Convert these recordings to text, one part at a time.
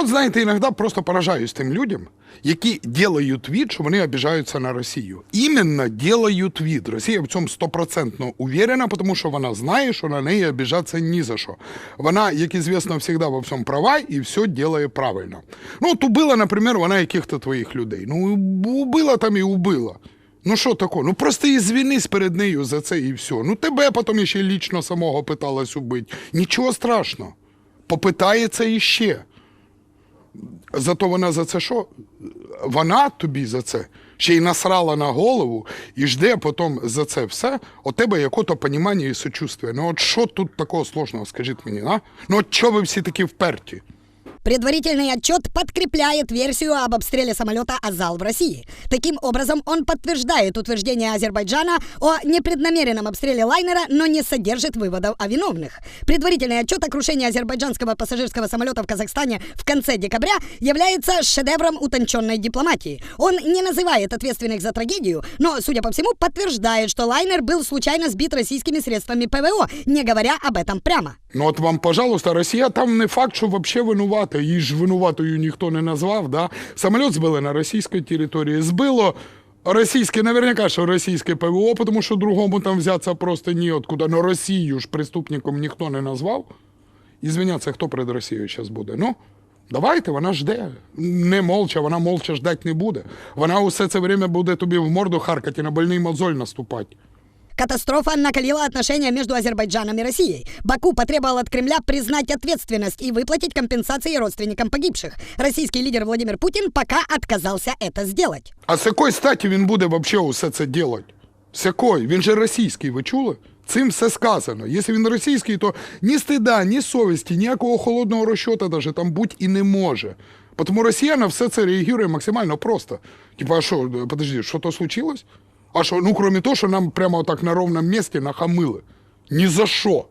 От, знаєте, іноді просто поражаюсь тим людям, які делають вид, що вони обіжаються на Росію. Іменно делають вид. Росія в цьому стопроцентно уверена, тому що вона знає, що на неї обіжатися ні за що. Вона, як известно, завжди во всьому права і все делає правильно. Ну, от убила, наприклад, вона яких-то твоїх людей. Ну, убила там і убила. Ну що таке? Ну просто ізвінись перед нею за це і все. Ну тебе потім ще лічно самого питалась убити. Нічого страшного. Попитається іще. Зато вона за це що? Вона тобі за це ще й насрала на голову і жде потім за це все. У тебе яке-то понімання і сочувствие. Ну от що тут такого сложного, скажіть мені, а? Ну от чого ви всі такі вперті? Предварительный отчет подкрепляет версию об обстреле самолета «Азал» в России. Таким образом, он подтверждает утверждение Азербайджана о непреднамеренном обстреле лайнера, но не содержит выводов о виновных. Предварительный отчет о крушении азербайджанского пассажирского самолета в Казахстане в конце декабря является шедевром утонченной дипломатии. Он не называет ответственных за трагедию, но, судя по всему, подтверждает, что лайнер был случайно сбит российскими средствами ПВО, не говоря об этом прямо. Ну от вам, пожалуйста, Росія там не факт, що взагалі винувата. Її ж винуватою ніхто не назвав. Да? Самоліт збили на російській території. Збило російське, наверняка, що російське ПВО, тому що другому там взятися просто ніоткуда. Но Росію ж преступником ніхто не назвав. І звиняться, хто перед Росією зараз буде. Ну, давайте, вона жде. Не молча, вона молча ждать не буде. Вона усе це время буде тобі в морду харкати, на больний мозоль наступати. Катастрофа накалила отношения между Азербайджаном и Россией. Баку потребовал от Кремля признать ответственность и выплатить компенсации родственникам погибших. Российский лидер Владимир Путин пока отказался это сделать. А з якої статі він буде вообще усе це делать? З якої? Він же російський, ви чули? Цим все сказано. Якщо він російський, то ні стида, ні совісті, ніякого холодного розчота даже там будь і не може. Тому Росія на все це реагує максимально просто. Типа, а що, подожди, що то случилось? А что, ну кроме того, что нам прямо вот так на ровном месте нахамыло. Ни за що.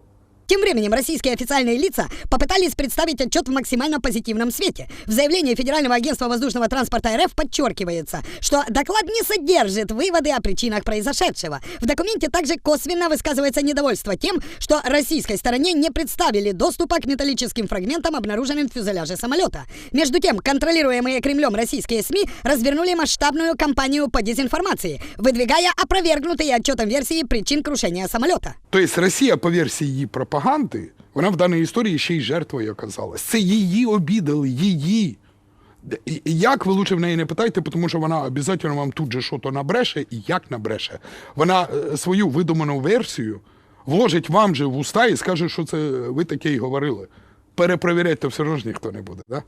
Тем временем российские официальные лица попытались представить отчет в максимально позитивном свете. В заявлении Федерального агентства воздушного транспорта РФ подчеркивается, что доклад не содержит выводы о причинах произошедшего. В документе также косвенно высказывается недовольство тем, что российской стороне не представили доступа к металлическим фрагментам, обнаруженным в фюзеляже самолета. Между тем, контролируемые Кремлем российские СМИ развернули масштабную кампанию по дезинформации, выдвигая опровергнутые отчетом версии причин крушения самолета. Тобто Росія, по версії її пропаганди, вона в даній історії ще й жертвою оказалась. Це її обідали, її. І- і Як ви лучше в неї не питайте, тому що вона обов'язково вам тут же що то набреше, і як набреше. Вона е, свою видуману версію вложить вам же в уста і скаже, що це ви таке й говорили. Перепровіряти все одно ж ніхто не буде, да?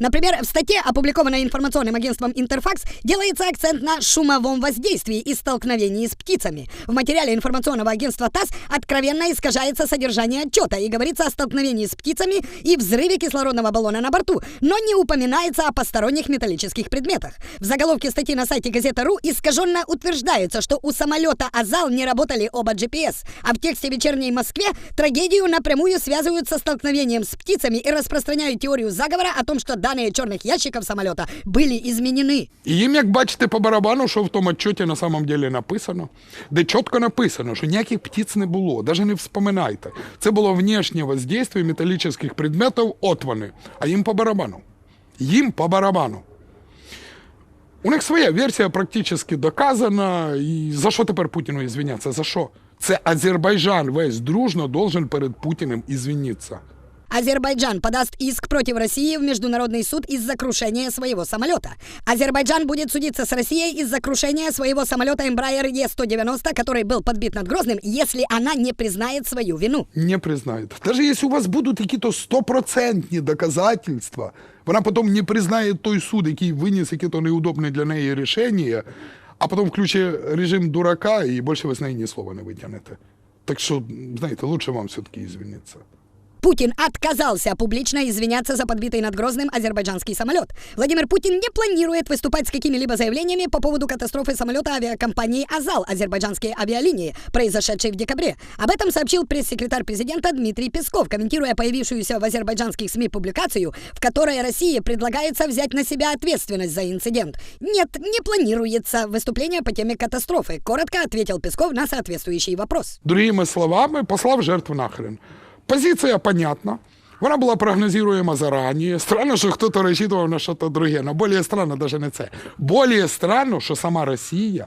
Например, в статье, опубликованной информационным агентством Интерфакс, делается акцент на шумовом воздействии и столкновении с птицами. В материале информационного агентства ТАСС откровенно искажается содержание отчета и говорится о столкновении с птицами и взрыве кислородного баллона на борту, но не упоминается о посторонних металлических предметах. В заголовке статьи на сайте Газета.ру искаженно утверждается, что у самолета «Азал» не работали оба GPS, а в тексте «Вечерней Москве» трагедию напрямую связывают со столкновением с птицами и распространяют теорию заговора о том, что данные черных ящиков самолета были изменены. І їм, як бачите, по барабану, що в тому отчеті на самом деле написано, де чітко написано, що ніяких птиць не було, навіть не вспоминайте. Це було внешнє воздействие металічних предметів, от вони, а їм по барабану. Їм по барабану. У них своя версія практично доказана. І за що тепер Путіну ізвинятися? За що? Це Азербайджан весь дружно должен перед Путіним ізвинитися. Азербайджан подаст иск против России в Международный суд из-за крушения своего самолета. Азербайджан будет судиться с Россией из-за крушения своего самолета Embraer E-190, который был подбит над Грозным, если она не признает свою вину. не признает. Даже если у вас будут какие-то стопроцентні доказательства, вона потім не признає той суд, який виніс якісь неудобні для неї рішення, а потім включить режим дурака і більше ви з неї ні слова не витягнете. Так що, знаєте, лучше вам все-таки извиниться. Путин отказался публично извиняться за подбитый над Грозным азербайджанский самолет. Владимир Путин не планирует выступать с какими-либо заявлениями по поводу катастрофы самолета авиакомпании «Азал» азербайджанские авиалинии, произошедшей в декабре. Об этом сообщил пресс-секретарь президента Дмитрий Песков, комментируя появившуюся в азербайджанских СМИ публикацию, в которой России предлагается взять на себя ответственность за инцидент. Нет, не планируется выступление по теме катастрофы, коротко ответил Песков на соответствующий вопрос. Другими словами, послав жертву нахрен. Позиція понятна. Вона була прогнозируема заранее. Странно, що хтось рассчитывал на щось друге. Но более странно даже не це. Более странно, що сама Росія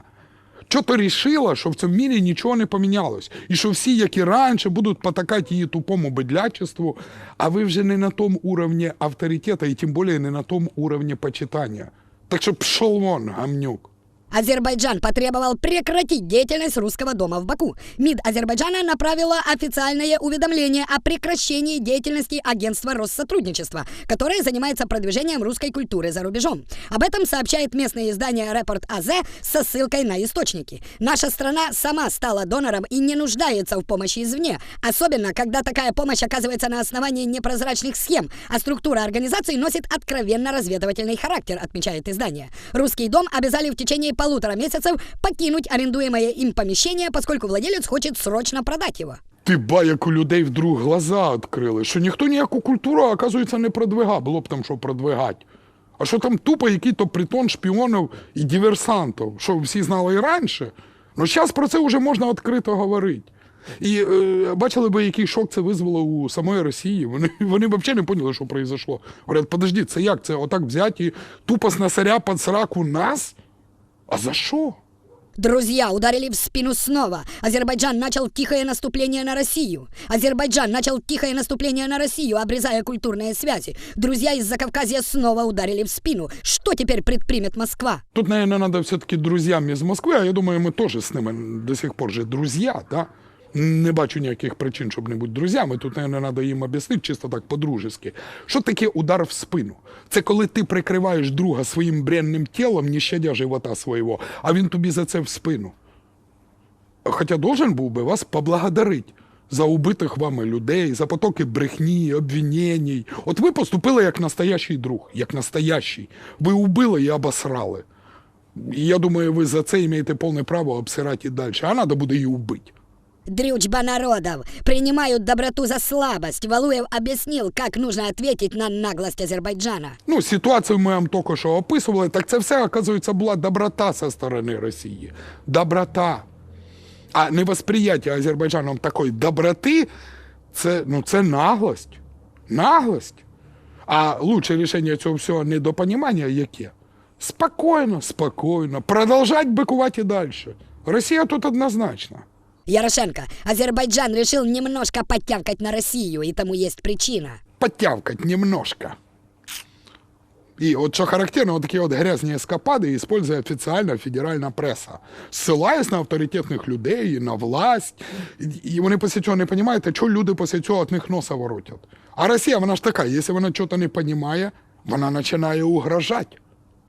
що-то рішила, що в цьому мірі нічого не помінялось. І що всі, як і раніше, будуть потакати її тупому бедлячеству, а ви вже не на тому уровні авторитета, і тим більше не на тому уровні почитання. Так що пшел вон, гамнюк. Азербайджан потребовал прекратить деятельность русского дома в Баку. МИД Азербайджана направила официальное уведомление о прекращении деятельности агентства Россотрудничества, которое занимается продвижением русской культуры за рубежом. Об этом сообщает местное издание «Репорт АЗ» со ссылкой на источники. Наша страна сама стала донором и не нуждается в помощи извне, особенно когда такая помощь оказывается на основании непрозрачных схем, а структура организации носит откровенно разведывательный характер, отмечает издание. Русский дом обязали в течение полутора месяцев покинуть арендуемое им помещение, поскольку владелец хочет срочно продать его. Ти ба, як у людей вдруг глаза відкрили, що ніхто ніяку культуру, оказується, не продвигав, було б там що продвигати. А що там тупо який-то притон шпіонів і диверсантів, що всі знали і раніше. Ну зараз про це вже можна відкрито говорити. І е, бачили би, який шок це визвало у самої Росії. Вони, вони взагалі не поняли, що произошло. Говорять, подожди, це як? Це отак взяти і тупо з насаря під сраку нас? А за что? Друзья ударили в спину снова. Азербайджан начал тихое наступление на Россию. Азербайджан начал тихое наступление на Россию, обрезая культурные связи. Друзья из Закавказья снова ударили в спину. Что теперь предпримет Москва? Тут, наверное, надо все-таки друзьям из Москвы, а я думаю, мы тоже с ними до сих пор же друзья, да? Не бачу ніяких причин, щоб не бути друзями. Тут, наверное, треба їм об'яснити чисто так по-дружески. Що таке удар в спину? Це коли ти прикриваєш друга своїм бренним тілом, не щадя живота свого, а він тобі за це в спину. Хоча должен був би вас поблагодарить за убитих вами людей, за потоки брехні, обвинень. От ви поступили як настоящий друг, як настоящий. Ви убили і обосрали. І я думаю, ви за це маєте повне право обсирати і далі. А треба буде її убити. Дрючба народов принимают доброту за слабость. Валуев объяснил, как нужно ответить на наглость Азербайджана. Ну, ситуацію ми вам тільки що описували, так це все, оказується, була доброта зі сторони Росії. Доброта. А невосприяття Азербайджаном такої доброти це, ну, це наглость. Наглость. А лучше рішення цього всього недопонімання яке? Спокійно, спокійно. Продовжать бикувати і далі. Росія тут однозначно. Ярошенко, Азербайджан решил немножко подтявкать на Россию, и тому есть причина. подтявкать немножко. И вот что характерно, вот такие вот грязные эскапады использует официальная федеральна преса, ссылаясь на авторитетних людей, на власть. І вони після цього не розуміють, а чого люди після цього від них носа воротять. А Росія, вона ж така, якщо вона щось не розуміє, вона починає угрожати.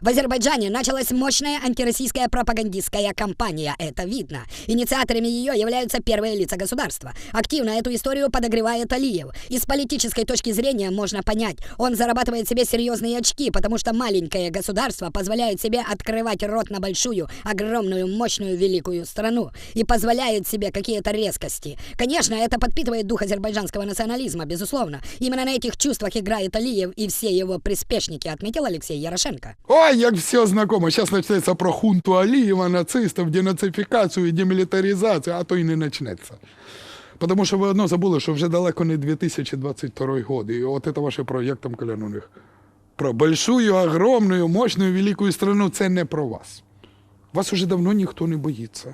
В Азербайджане началась мощная антироссийская пропагандистская кампания, это видно. Инициаторами ее являются первые лица государства. Активно эту историю подогревает Алиев. И с политической точки зрения можно понять, он зарабатывает себе серьезные очки, потому что маленькое государство позволяет себе открывать рот на большую, огромную, мощную, великую страну. И позволяет себе какие-то резкости. Конечно, это подпитывает дух азербайджанского национализма, безусловно. Именно на этих чувствах играет Алиев и все его приспешники, отметил Алексей Ярошенко. Ой, як все знакомо. Зараз почнеться про хунту Алієва, нацистів, денацифікацію і демілітаризацію, а то й не почнеться. Тому що ви одно забули, що вже далеко не 2022 год. І от це ваше проєкт. Колян у них. Про большую, огромную, мощную, великую страну це не про вас. Вас уже давно ніхто не боїться.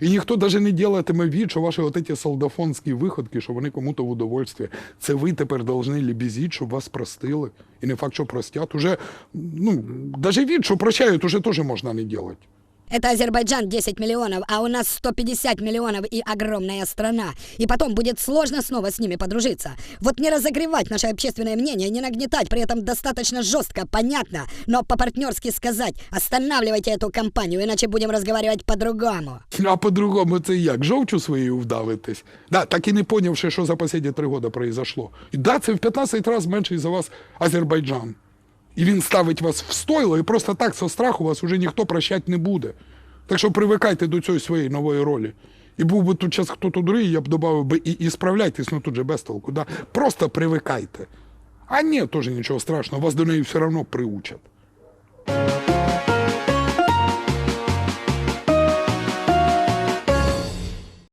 І ніхто навіть не ділатиме від, що ваші от солдафонські виходки, що вони кому-то в удовольствие. Це ви тепер повинні лібізіть, щоб вас простили. І не факт, що простять. Уже, ну, навіть від, що прощають, уже теж можна не робити. Это Азербайджан 10 миллионов, а у нас 150 миллионов и огромная страна. И потом будет сложно снова с ними подружиться. Вот не разогревать наше общественное мнение, не нагнетать, при этом достаточно жестко, понятно, но по-партнерски сказать, останавливайте эту кампанию, иначе будем разговаривать по-другому. А по-другому це як? Жовчу своєю вдавитись? Да, так і не понявши, що за останні три роки произошло. І да, це в 15 разів менший за вас Азербайджан. І він ставить вас в стойло, і просто так со страху вас уже ніхто прощати не буде. Так що привикайте до цієї своєї нової ролі. І був би тут час хто-то другий, я б додав би і, і справляйтесь, ну тут же без толку. Да? Просто привикайте. А ні, теж нічого страшного, вас до неї все одно приучать.